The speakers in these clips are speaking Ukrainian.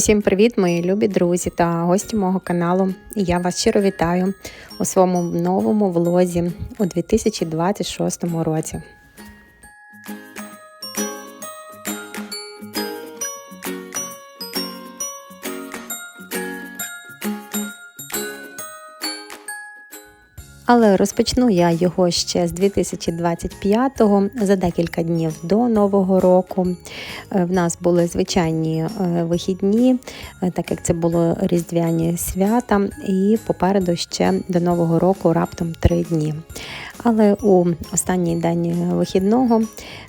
Усім привіт, мої любі друзі та гості мого каналу. Я вас щиро вітаю у своєму новому влозі у 2026 році. Але розпочну я його ще з 2025-го, за декілька днів до Нового року. Е, В нас були звичайні е, вихідні, е, так як це було різдвяні свята, і попереду ще до Нового року раптом три дні. Але у останній день вихідного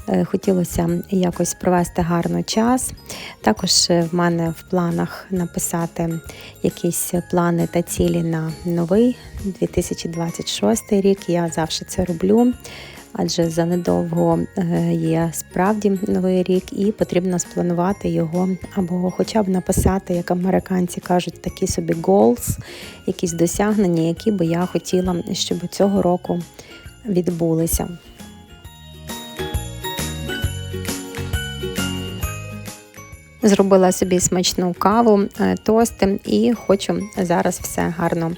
е, хотілося якось провести гарно час. Також е, в мене в планах написати якісь плани та цілі на новий 2026 рік. Я завжди це роблю. Адже занедовго е, є справді новий рік, і потрібно спланувати його, або хоча б написати, як американці кажуть, такі собі goals, якісь досягнення, які би я хотіла, щоб цього року відбулися. Зробила собі смачну каву, е, тости і хочу зараз все гарно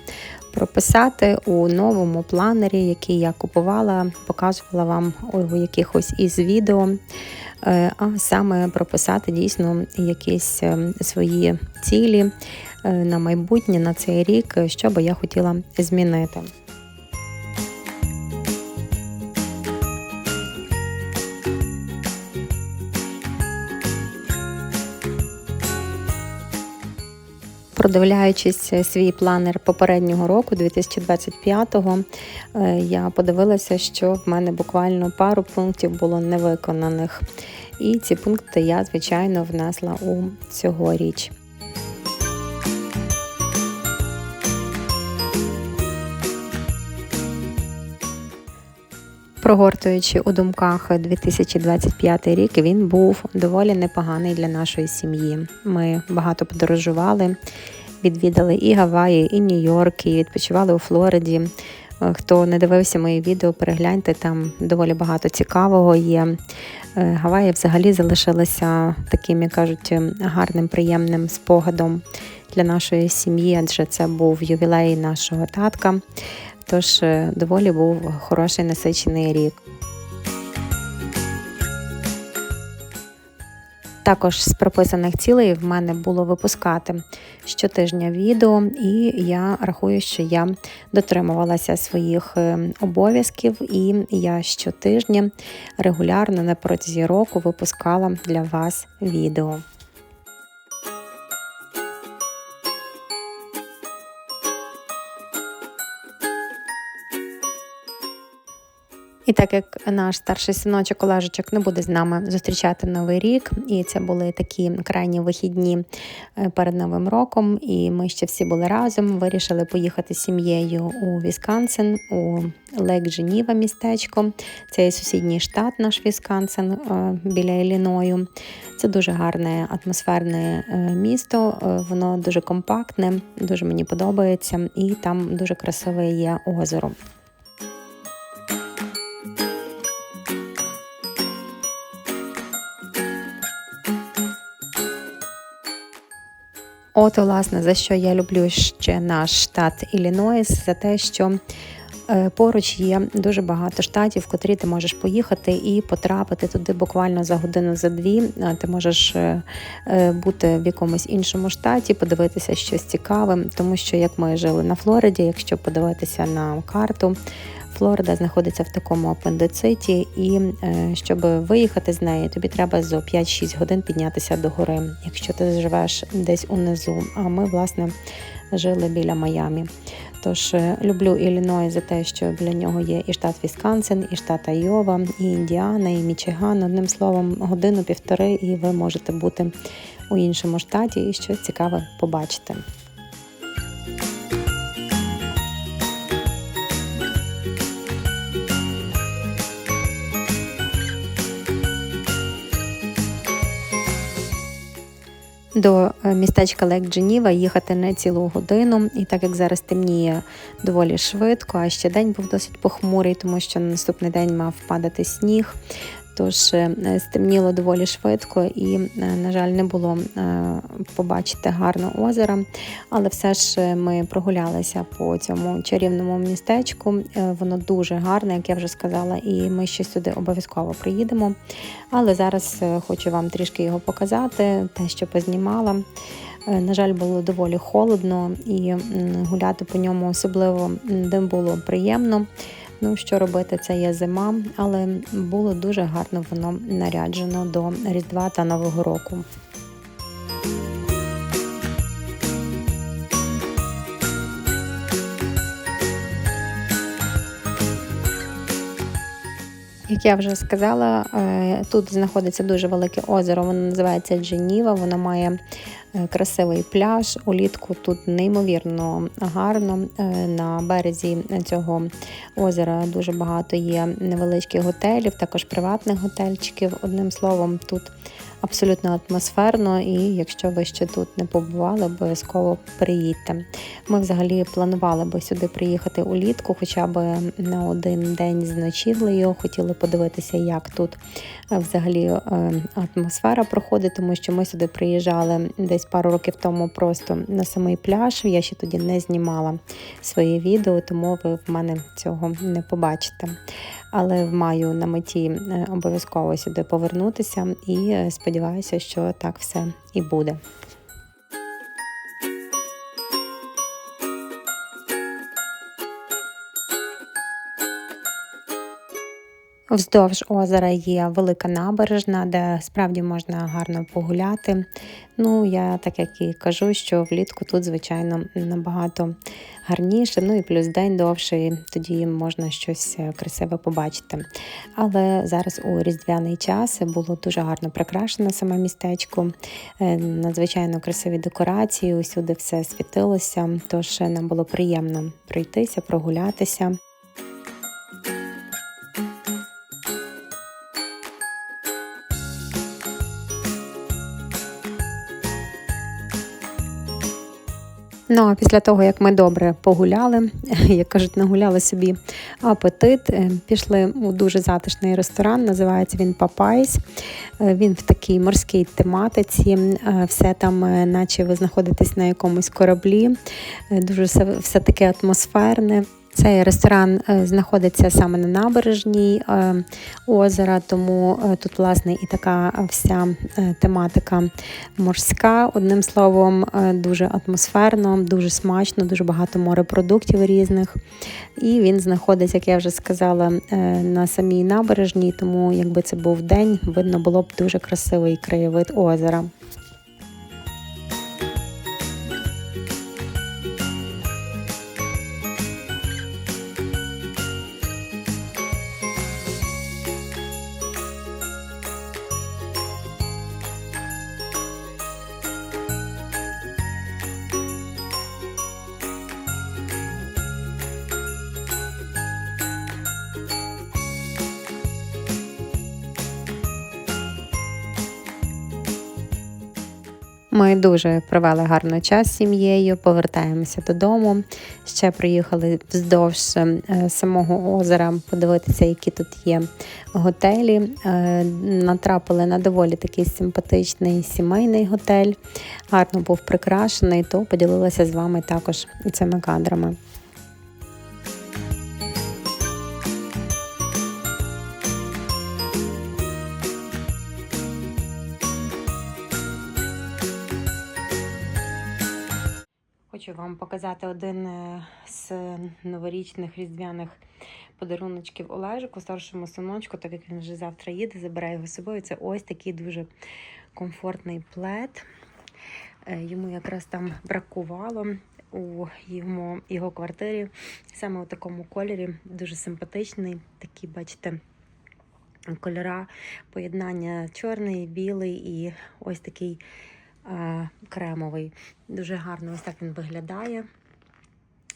прописати у новому планері, який я купувала, показувала вам у якихось із відео. Е, А саме прописати дійсно якісь е, свої цілі на майбутнє, на цей рік, що би я хотіла змінити. Продивляючись свій планер попереднього року, 2025-го, е, я подивилася, що в мене буквально пару пунктів було невиконаних. І ці пункти я, звичайно, внесла у цьогоріч. Прогортуючи у думках 2025 рік, він був доволі непоганий для нашої сім'ї. Ми багато подорожували, відвідали і Гаваї, і Нью-Йорк, і відпочивали у Флориді. Е, Хто не дивився мої відео, перегляньте, там доволі багато цікавого є. Е, Гаваї взагалі залишилися таким, як кажуть, гарним, приємним спогадом для нашої сім'ї, адже це був ювілей нашого татка. Тож е, доволі був хороший насичений рік. Також з прописаних цілей в мене було випускати щотижня відео, і я рахую, що я дотримувалася своїх е, обов'язків, і я щотижня регулярно на протязі року випускала для вас відео. Так як наш старший синочок Олежечок не буде з нами зустрічати новий рік, і це були такі крайні вихідні е, перед новим роком, і ми ще всі були разом. Вирішили поїхати з сім'єю у Вісконсин, у Лейк Женіва містечко. Це є сусідній штат, наш Вісконсин е, біля Ілліною. Це дуже гарне атмосферне е, місто, воно дуже компактне, дуже мені подобається, і там дуже красиве є озеро. От, власне, за що я люблю ще наш штат Іллінойс, за те, що поруч є дуже багато штатів, в котрі ти можеш поїхати і потрапити туди буквально за годину за дві. Е, Ти можеш е, е, бути в якомусь іншому штаті, подивитися щось цікаве, тому що як ми жили на Флориді, якщо подивитися на карту. Флорида знаходиться в такому апендициті, і е, щоб виїхати з неї, тобі треба за 5-6 годин піднятися до гори, якщо ти живеш десь унизу. А ми, власне, жили біля Майамі. Тож е, люблю Ілліной за те, що біля нього є і штат Вісконсин, і штат Айова, і Індіана, і Мічиган. Одним словом, годину-півтори, і ви можете бути у іншому штаті і щось цікаве побачити. До е, містечка Лек Дженіва їхати не цілу годину, і так як зараз темніє доволі швидко, а ще день був досить похмурий, тому що на наступний день мав падати сніг. Тож е, стемніло доволі швидко і, е, на жаль, не було е, побачити гарно озеро. Але все ж ми прогулялися по цьому чарівному містечку. Воно дуже гарне, як я вже сказала, і ми ще сюди обов'язково приїдемо. Але зараз хочу вам трішки його показати, те, що познімала. На жаль, було доволі холодно і гуляти по ньому особливо не було приємно. Ну, що робити, це є зима, але було дуже гарно воно наряджено до Різдва та Нового року. Як я вже сказала, е, тут знаходиться дуже велике озеро, воно називається Дженіва, воно має е, красивий пляж. Улітку тут неймовірно гарно. Е, На березі цього озера дуже багато є невеличких готелів, також приватних готельчиків. Одним словом, тут абсолютно атмосферно, і якщо ви ще тут не побували, обов'язково приїдьте. Ми взагалі планували би сюди приїхати улітку, хоча б на один день з ночівлею. Хотіли подивитися, як тут е, взагалі е, атмосфера проходить, тому що ми сюди приїжджали десь пару років тому просто на самий пляж. Я ще тоді не знімала своє відео, тому ви в мене цього не побачите. Але маю на меті е, обов'язково сюди повернутися і сподіваюся, що так все і буде. Вздовж озера є велика набережна, де справді можна гарно погуляти. Ну, я так як і кажу, що влітку тут, звичайно, набагато гарніше, ну і плюс день довший, тоді можна щось красиве побачити. Але зараз у різдвяний час було дуже гарно прикрашено саме містечко, е, надзвичайно красиві декорації, усюди все світилося, тож е, нам було приємно пройтися, прогулятися. Ну а після того, як ми добре погуляли, як кажуть, нагуляли собі апетит, е, пішли у дуже затишний ресторан, називається він Папайс. Е, Він в такій морській тематиці, е, все там, наче ви знаходитесь на якомусь кораблі, дуже все, все таке атмосферне. Цей ресторан е, знаходиться саме на набережній е, озера, тому е, тут, власне, і така вся тематика морська. Одним словом, дуже атмосферно, дуже смачно, дуже багато морепродуктів різних. І він знаходиться, як я вже сказала, на самій набережній, тому якби це був день, видно було б дуже красивий краєвид озера. Ми дуже провели гарно час з сім'єю, повертаємося додому. Ще приїхали вздовж е, самого озера подивитися, які тут є готелі. Е, Натрапили на доволі такий симпатичний сімейний готель. Гарно був прикрашений, то поділилася з вами також цими кадрами. Хочу вам показати один е, з новорічних різдвяних подаруночків Олежику, старшому синочку, так як він вже завтра їде, забирає його з собою. Це ось такий дуже комфортний плед. Е, Йому якраз там бракувало у йому, його квартирі. Саме у такому кольорі, дуже симпатичний. Такі, бачите, кольора, поєднання чорний, білий і ось такий кремовий. Дуже гарно ось так він виглядає.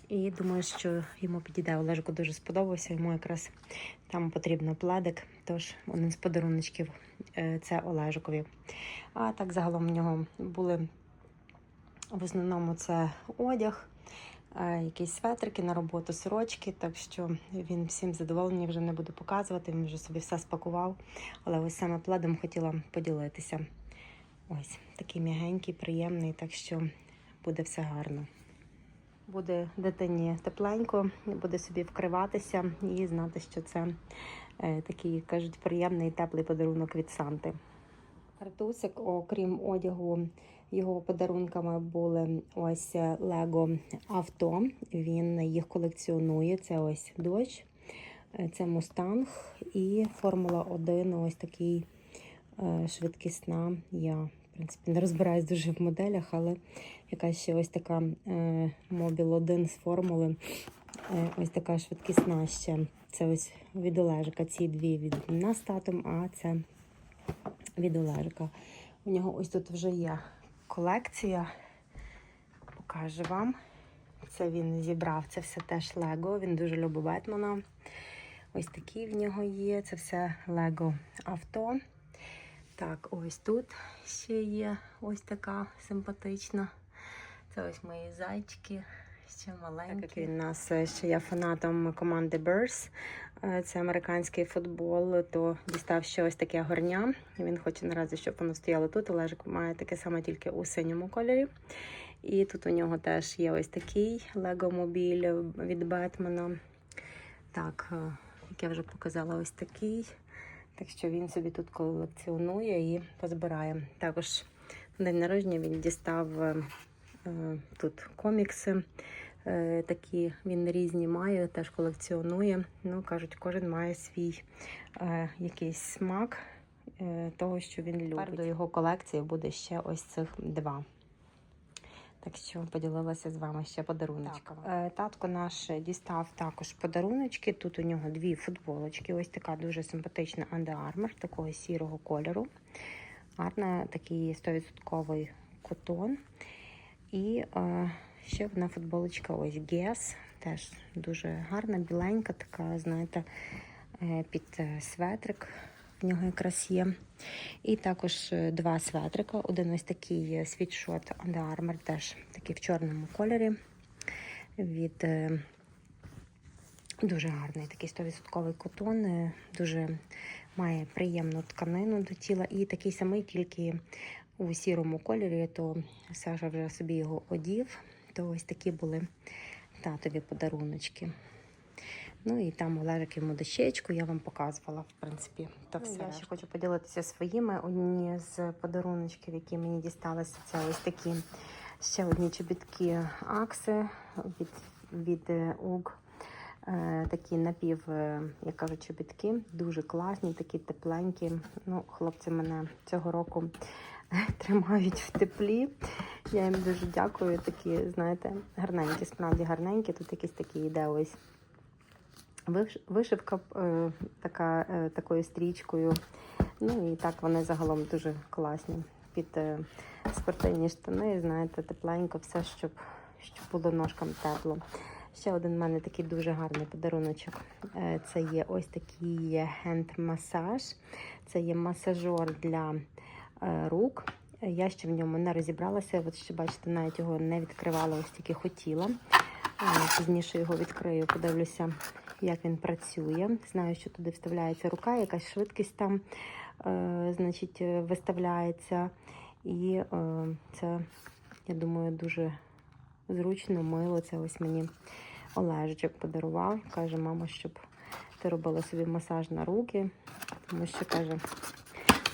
І думаю, що йому підійде Олежику дуже сподобався. Йому якраз там потрібно пледик. Тож один з подаруночків е, це Олежикові. А так загалом в нього були в основному це одяг. е, якісь светрики на роботу, сорочки, так що він всім задоволений, вже не буду показувати, він вже собі все спакував. Але ось саме пледом хотіла поділитися. Ось такий м'ягенький, приємний, так що буде все гарно. Буде дитині тепленько, буде собі вкриватися і знати, що це е, такий, кажуть, приємний теплий подарунок від Санти. Артусик, окрім одягу, його подарунками були ось Лего авто. Він їх колекціонує. Це ось дощ, це Мустанг і Формула 1 ось такий е, швидкісна. Я, принципі, не розбираюсь дуже в моделях, але якась ще ось така е, Мобіл 1 з формули. Е, ось така швидкісна ще. Це ось від Олежика. Ці дві від нас татом, а це від Олежика. У нього ось тут вже є колекція. Покажу вам. Це він зібрав, це все теж Лего. Він дуже любить Бетмена. Ось такі в нього є. Це все Лего авто. Так, ось тут ще є ось така симпатична. Це ось мої зайчики, ще маленькі. Так як він нас е, ще є фанатом команди Берс. Це американський футбол, то дістав ще ось таке горня. Він хоче наразі, щоб воно стояло тут. Олежик має таке саме тільки у синьому кольорі. І тут у нього теж є ось такий лего-мобіль від Бетмена. Так, е, як я вже показала, ось такий. Так що він собі тут колекціонує і позбирає. Також на день народження він дістав е, е, тут комікси. Е, такі він різні має, теж колекціонує. Ну, кажуть, кожен має свій е, якийсь смак е, того, що він любить. До його колекції буде ще ось цих два. Так що поділилася з вами ще подаруночками. Е, Татко наш дістав також подаруночки. Тут у нього дві футболочки. Ось така дуже симпатична Under Armour, такого сірого кольору. Гарна, такий 100% котон. І е, ще одна футболочка ось Guess. Теж дуже гарна, біленька, така, знаєте, е, під е, светрик. В нього якраз є. І також е, два светрика. Один ось такий світшот Under Armour, теж такий в чорному кольорі. Від е, дуже гарний такий 100% котон, е, дуже має приємну тканину до тіла. І такий самий, тільки у сірому кольорі, то Саша вже собі його одів. То ось такі були татові подаруночки. Ну і там Олежик йому дощечку, я вам показувала, в принципі, то все. Я ще хочу поділитися своїми. Одні з подаруночків, які мені дісталися, це ось такі ще одні чобітки Акси від, від е, УГ. Е, Такі напів, е, як кажуть, чобітки, дуже класні, такі тепленькі. Ну, хлопці мене цього року тримають в теплі. Я їм дуже дякую. Такі, знаєте, гарненькі, справді гарненькі. Тут якісь такі йде ось Вишивка е, така, е, такою стрічкою. Ну і так вони загалом дуже класні. Під е, спортивні штани, знаєте, тепленько, все, щоб, щоб було ножкам тепло. Ще один в мене такий дуже гарний подаруночок. Це є ось такий хенд-масаж. Це є масажор для рук. Я ще в ньому не розібралася. От ще бачите, навіть його не відкривала, ось тільки хотіла. Пізніше його відкрию, подивлюся, як він працює. Знаю, що туди вставляється рука, якась швидкість там е, значить, е, виставляється. І е, це, я думаю, дуже зручно, мило. Це ось мені Олежечок подарував. Каже, мама, щоб ти робила собі масаж на руки, тому що каже,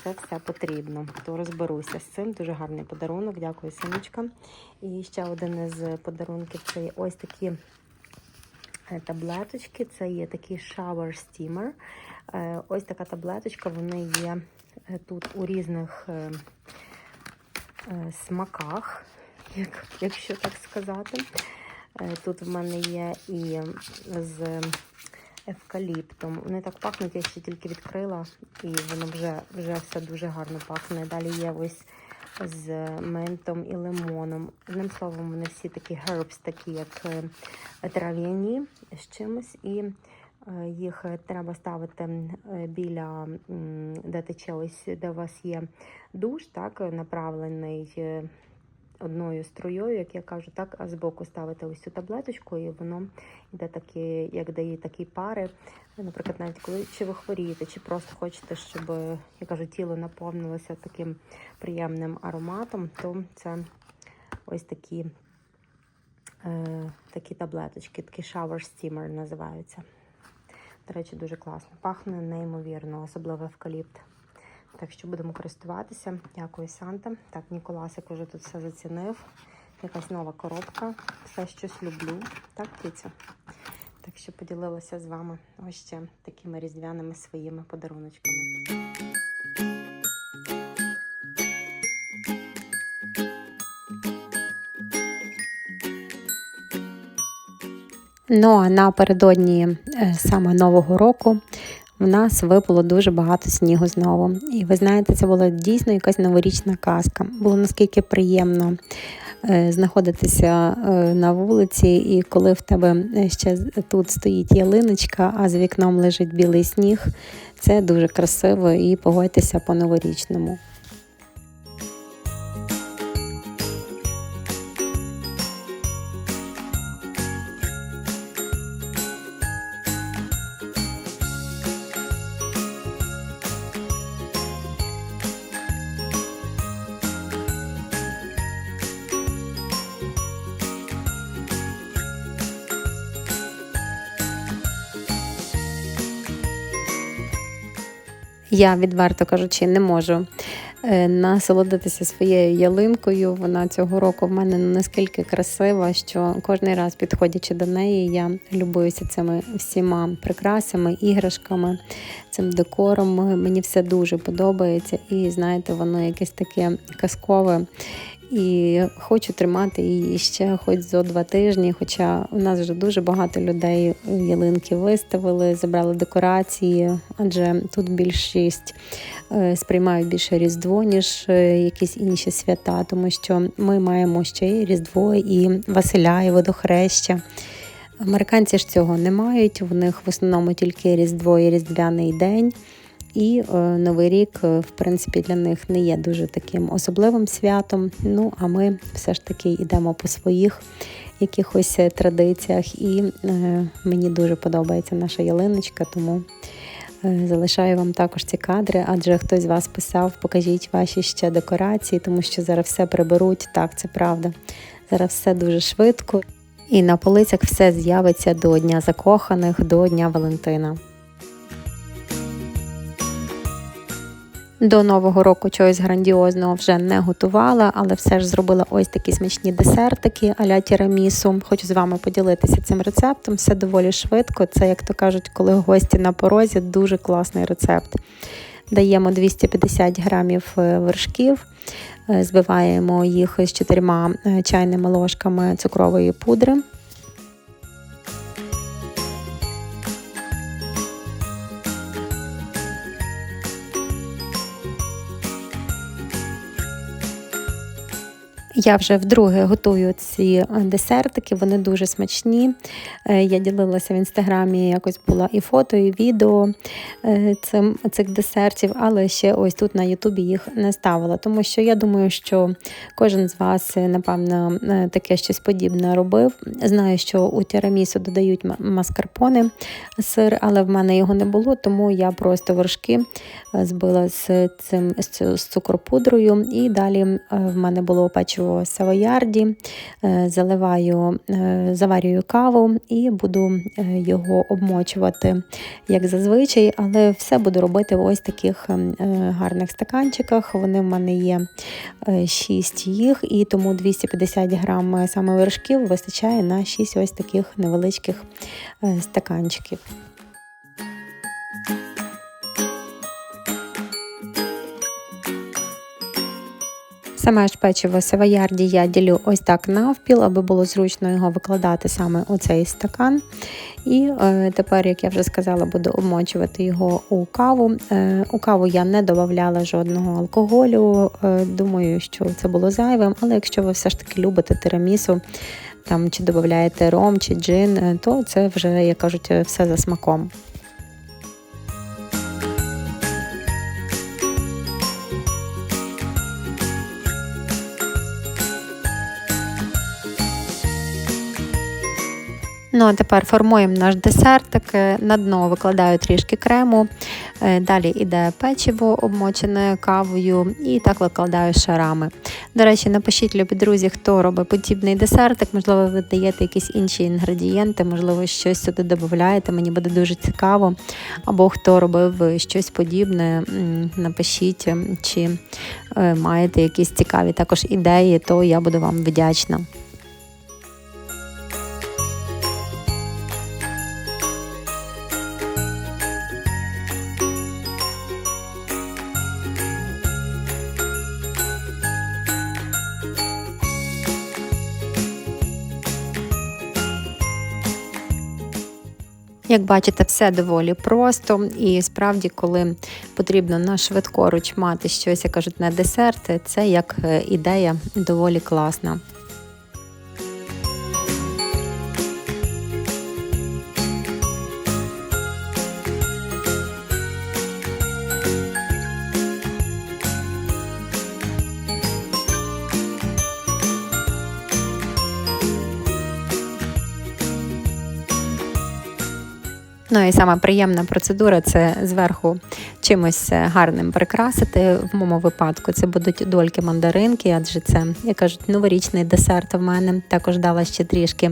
це все потрібно. То розберуся з цим. Дуже гарний подарунок. Дякую, синочка. І ще один із подарунків це ось такі таблеточки. Це є такий shower steamer. Е, Ось така таблеточка, вони є е, тут у різних е, е, смаках, як, якщо так сказати. Е, Тут в мене є і з евкаліптом. Вони так пахнуть, я ще тільки відкрила, і воно вже, вже все дуже гарно пахне. Далі є ось з ментом і лимоном. Одним словом, вони всі такі herbs, такі як е, трав'яні з чимось. І е, їх треба ставити е, біля, де тече ось, де у вас є душ, так, направлений. одною струєю, як я кажу, так, а збоку ставите ось цю таблеточку, і воно йде такі, як дає такі пари. Наприклад, навіть коли чи ви хворієте, чи просто хочете, щоб я кажу, тіло наповнилося таким приємним ароматом, то це ось такі е, такі таблеточки, такі shower steamer називаються. До речі, дуже класно. Пахне неймовірно, особливо евкаліпт. Так що будемо користуватися. Дякую, Санта. Так, Ніколасик уже тут все зацінив. Якась нова коробка. Все щось люблю. Так, киця? Так що поділилася з вами ось ще такими різдвяними своїми подаруночками. Ну а напередодні е, саме Нового року в нас випало дуже багато снігу знову. І ви знаєте, це була дійсно якась новорічна казка. Було наскільки приємно знаходитися е, на вулиці, і коли в тебе ще тут стоїть ялиночка, а з вікном лежить білий сніг, це дуже красиво і погодьтеся по новорічному. Я відверто кажучи, не можу е, насолодитися своєю ялинкою. Вона цього року в мене наскільки красива, що кожен раз, підходячи до неї, я любуюся цими всіма прикрасами, іграшками, цим декором. Мені все дуже подобається, і знаєте, воно якесь таке казкове. І хочу тримати її ще хоч зо два тижні. Хоча у нас вже дуже багато людей ялинки виставили, забрали декорації, адже тут більшість е, сприймають більше Різдво, ніж е, якісь інші свята, тому що ми маємо ще і Різдво, і Василя, і водохреща. Американці ж цього не мають, в них в основному тільки Різдво і Різдвяний день. І е, Новий рік, е, в принципі, для них не є дуже таким особливим святом. Ну, а ми все ж таки йдемо по своїх якихось е, традиціях. І мені дуже подобається наша ялиночка, тому залишаю вам також ці кадри, адже хтось з вас писав, покажіть ваші ще декорації, тому що зараз все приберуть. Так, це правда. Зараз все дуже швидко. І на полицях все з'явиться до Дня закоханих, до Дня Валентина. До Нового року чогось грандіозного вже не готувала, але все ж зробила ось такі смачні десертики аля тірамісу. Хочу з вами поділитися цим рецептом. Все доволі швидко. Це, як то кажуть, коли гості на порозі, дуже класний рецепт. Даємо 250 грамів е, вершків, е, збиваємо їх з чотирма е, чайними ложками цукрової пудри. Я вже вдруге готую ці е, десертики, вони дуже смачні. Е, я ділилася в інстаграмі, якось була і фото, і відео е, цим, цих десертів, але ще ось тут на Ютубі їх не ставила. Тому що я думаю, що кожен з вас, напевно, таке щось подібне робив. Знаю, що у тірамісу додають маскарпоне сир, але в мене його не було, тому я просто вершки збила з цим з цукропудрою, і далі в мене було печиво в савоярді, е, заливаю, е, заварюю каву і буду е, його обмочувати, як зазвичай, але все буду робити в ось таких гарних стаканчиках. Вони в мене є 6 їх, і тому 250 грам саме вершків вистачає на 6 ось таких невеличких стаканчиків. Саме ж печиво савоярді я ділю ось так навпіл, аби було зручно його викладати саме у цей стакан. І е, тепер, як я вже сказала, буду обмочувати його у каву. Е, у каву я не додавала жодного алкоголю. Е, думаю, що це було зайвим, але якщо ви все ж таки любите тирамісу, там чи додаєте ром чи джин, е, то це вже, як кажуть, все за смаком. Ну а тепер формуємо наш десертик. Е, На дно викладаю трішки крему. Е, Далі йде печиво обмочене кавою і так викладаю шарами. До речі, напишіть, любі друзі, хто робить подібний десертик. Можливо, ви даєте якісь інші інгредієнти, можливо, щось сюди додаєте. Мені буде дуже цікаво. Або хто робив щось подібне, напишіть, чи е, маєте якісь цікаві також ідеї, то я буду вам вдячна. Як бачите, все доволі просто, і справді, коли потрібно на швидкоруч мати щось, як кажуть, на десерт, це як е, ідея доволі класна. І сама приємна процедура це зверху чимось гарним прикрасити. В моєму випадку це будуть дольки мандаринки, адже це, як кажуть, новорічний десерт в мене. Також дала ще трішки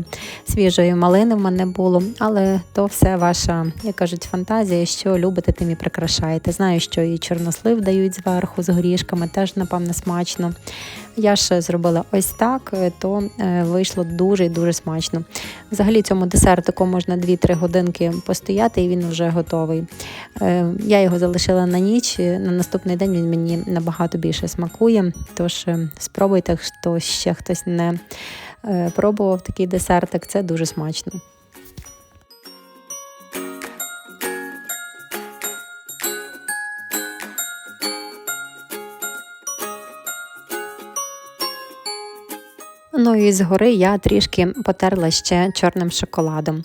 свіжої малини в мене було, але то все ваша, як кажуть, фантазія, що любите, тим і прикрашаєте. Знаю, що і чорнослив дають зверху з горішками, теж, напевно, смачно. Я ж зробила ось так, то е, вийшло дуже і дуже смачно. Взагалі цьому десертику можна 2-3 годинки постояти і він вже готовий. Е, Я його залишила на ніч, на наступний день він мені набагато більше смакує. Тож е, спробуйте, хто ще хтось не пробував такий десертик, це дуже смачно. Ну і згори я трішки потерла ще чорним шоколадом.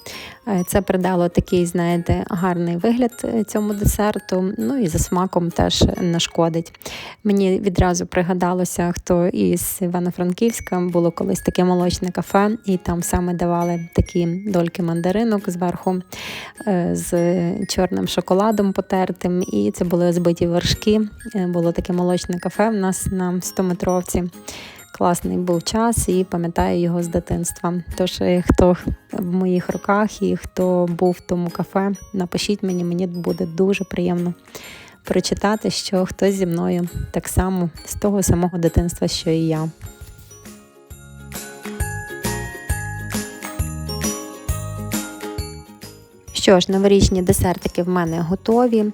Е, це придало такий, знаєте, гарний вигляд е, цьому десерту. Ну і за смаком теж не шкодить. Мені відразу пригадалося, хто із Івано-Франківська було колись таке молочне кафе, і там саме давали такі дольки мандаринок зверху е, з чорним шоколадом потертим. І це були збиті вершки. Було таке молочне кафе в нас на 100-метровці. Класний був час і пам'ятаю його з дитинства. Тож, е, хто в моїх руках і хто був в тому кафе, напишіть мені, мені буде дуже приємно прочитати, що хтось зі мною так само з того самого дитинства, що і я. Що ж, новорічні десертики в мене готові.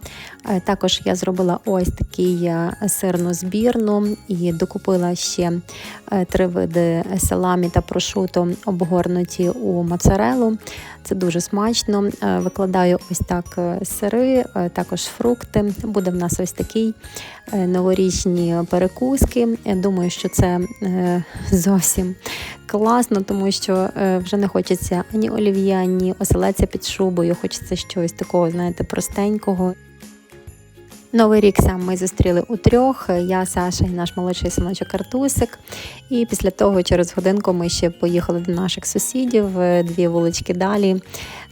Е, також я зробила ось такий е, сирну збірну і докупила ще е, три види саламі та прошуто обгорнуті у моцарелу. Це дуже смачно. Викладаю ось так сири, також фрукти. Буде в нас ось такий новорічні перекуски. Думаю, що це зовсім класно, тому що вже не хочеться ані олів'я, ані оселеця під шубою. Хочеться щось такого, знаєте, простенького. Новий рік сам ми зустріли у трьох. Я, Саша і наш молодший синочок Артусик. І після того, через годинку, ми ще поїхали до наших сусідів, е, дві вулички далі.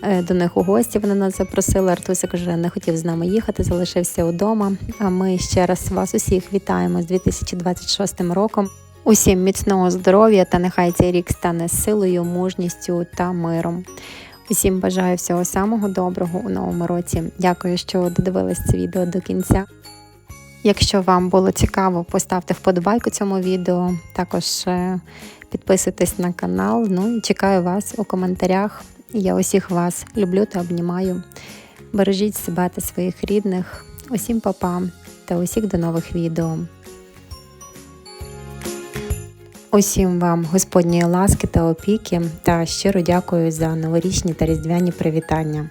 Е, до них у гості вони нас запросили. Артусик вже не хотів з нами їхати, залишився вдома. А ми ще раз вас усіх вітаємо з 2026 роком. Усім міцного здоров'я та нехай цей рік стане силою, мужністю та миром. Усім бажаю всього самого доброго у новому році. Дякую, що додивились це відео до кінця. Якщо вам було цікаво, поставте вподобайку цьому відео. Також е, підписуйтесь на канал. Ну і чекаю вас у коментарях. Я усіх вас люблю та обнімаю. Бережіть себе та своїх рідних. Усім па-па та усіх до нових відео. Усім вам Господньої ласки та опіки та щиро дякую за новорічні та різдвяні привітання.